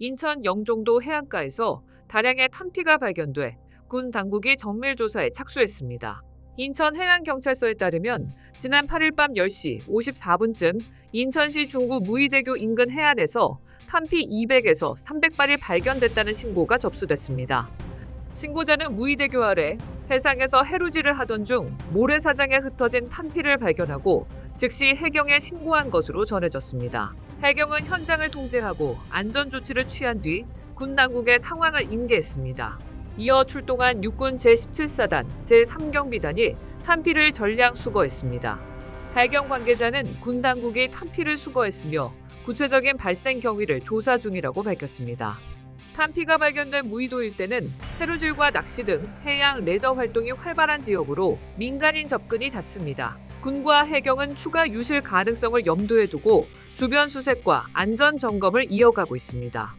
인천 영종도 해안가에서 다량의 탄피가 발견돼 군 당국이 정밀 조사에 착수했습니다. 인천 해양경찰서에 따르면 지난 8일 밤 10시 54분쯤 인천시 중구 무의대교 인근 해안에서 탄피 200에서 300발이 발견됐다는 신고가 접수됐습니다. 신고자는 무의대교 아래 해상에서 해루질을 하던 중 모래사장에 흩어진 탄피를 발견하고 즉시 해경에 신고한 것으로 전해졌습니다. 해경은 현장을 통제하고 안전 조치를 취한 뒤 군 당국에 상황을 인계했습니다. 이어 출동한 육군 제17사단 제3경비단이 탄피를 전량 수거했습니다. 해경 관계자는 군 당국이 탄피를 수거했으며 구체적인 발생 경위를 조사 중이라고 밝혔습니다. 탄피가 발견된 무의도 일대는 해루질과 낚시 등 해양 레저 활동이 활발한 지역으로 민간인 접근이 잦습니다. 군과 해경은 추가 유실 가능성을 염두에 두고 주변 수색과 안전 점검을 이어가고 있습니다.